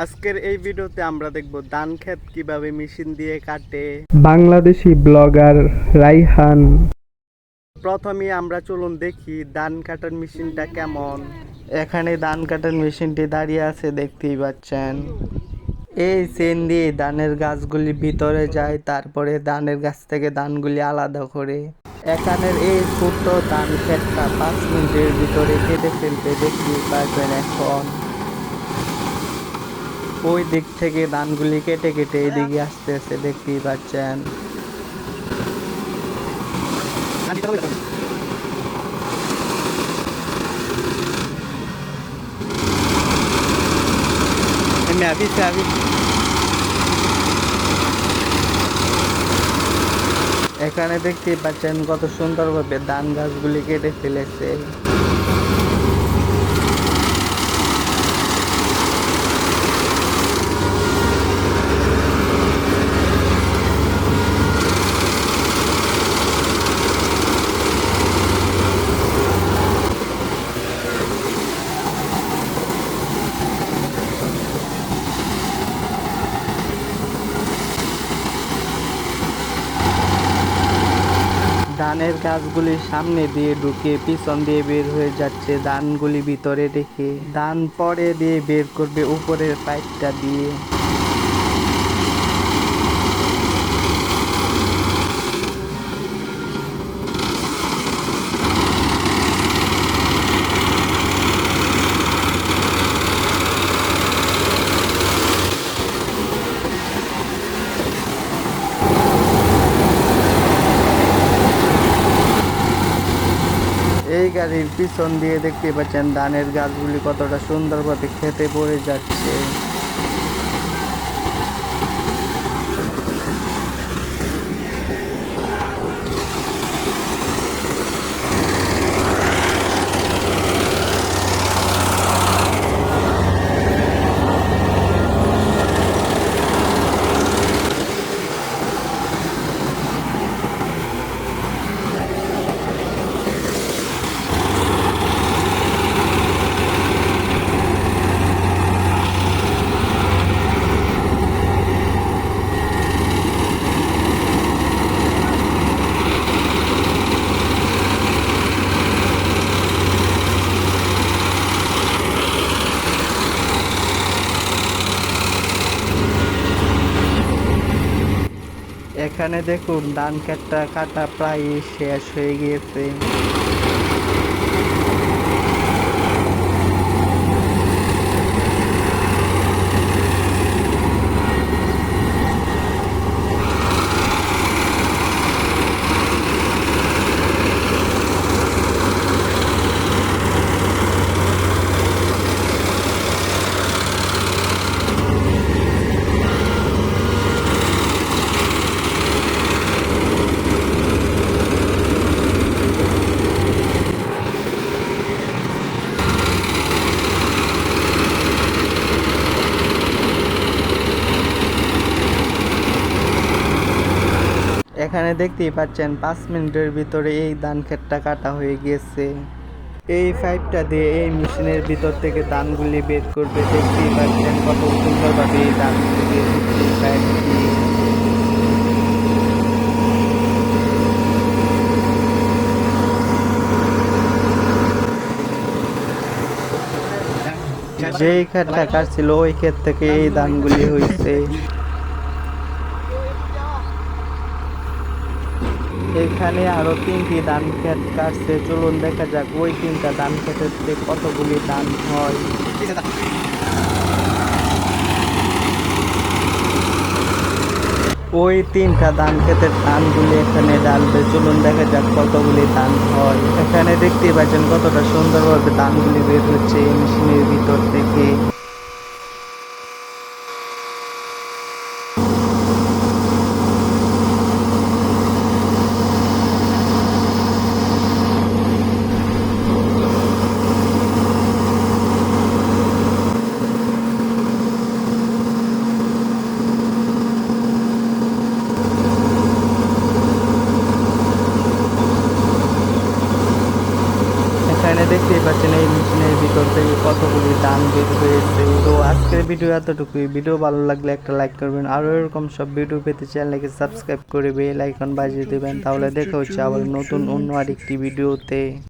আজকের এই ভিডিওতে আমরা দেখব ধান ক্ষেত কীভাবে মেশিন দিয়ে কাটে। বাংলাদেশি ব্লগার রাইহান। প্রথমে আমরা চলুন দেখি ধান কাটার মেশিনটা কেমন। এখানে ধান কাটার মেশিনটি দাঁড়িয়ে আছে দেখতেই পাচ্ছেন। এই চেন দিয়ে ধানের গাছগুলি ভিতরে যায় তারপরে ধানের গাছ থেকে ধানগুলি আলাদা করে। এখানের এই ছোট্ট ধান ক্ষেতটা পাঁচ মিনিটের ভিতরে কেটে ফেলতে দেখতেই পারবেন এখন। ওই দিক থেকে ধানগুলি কেটে কেটে এদিকে আসতেছে দেখতেই পাচ্ছেন। এখানে দেখতেই পাচ্ছেন কত সুন্দরভাবে ধান গাছগুলি কেটে ফেলেছে। ধানের গাছগুলির সামনে দিয়ে ঢুকে পিছন দিয়ে বের হয়ে যাচ্ছে ধানগুলি ভিতরে রেখে। ধান পরে দিয়ে বের করবে উপরের পাইপটা দিয়ে এই গাড়ির পিছন দিয়ে দেখতে পাচ্ছেন ধানের গাছগুলি কতটা সুন্দরভাবে খেতে পড়ে যাচ্ছে। এখানে দেখুন ধান কাটা কাটা প্রায় শেষ হয়ে গিয়েছে। এখানে দেখতেই পাচ্ছেন পাঁচ মিনিটের ভিতরে এই ধান ক্ষেতটা কাটা হয়ে গিয়েছে এই পাইপটা দিয়ে এই মেশিনের ভিতর থেকে ধানগুলি বের করবে। দেখতেই পাচ্ছেন কত সুন্দরভাবে এই ধানগুলি বের। যেই ক্ষেতটা কাটছিল, ওই ক্ষেত থেকে এই ধানগুলি হয়েছে। এখানে আরও তিনটি ধান ক্ষেত কাটছে। চলুন দেখা যাক, ওই তিনটা ধান থেকে কতগুলি ধান হয়? ওই তিনটা ধান ক্ষেতের ধানগুলি এখানে ডালবে চলুন দেখা যাক কতগুলি ধান হয়। এখানে দেখতে পাচ্ছেন কতটা সুন্দরভাবে ধানগুলি বের হচ্ছে এই মেশিনের ভিতর থেকে এখানে দেখতেই পাচ্ছেন এই মেশিনের ভিতর থেকে কতগুলি ধান বের হয়েছে। ভিডিও এতটুকুই। ভিডিও ভালো লাগলে একটা লাইক করবেন। আরও এরকম সব ভিডিও পেতে চ্যানেলকে সাবস্ক্রাইব করে বেল আইকন বাজিয়ে দেবেন। তাহলে দেখা হচ্ছে আবার নতুন অন্য আরেকটি ভিডিওতে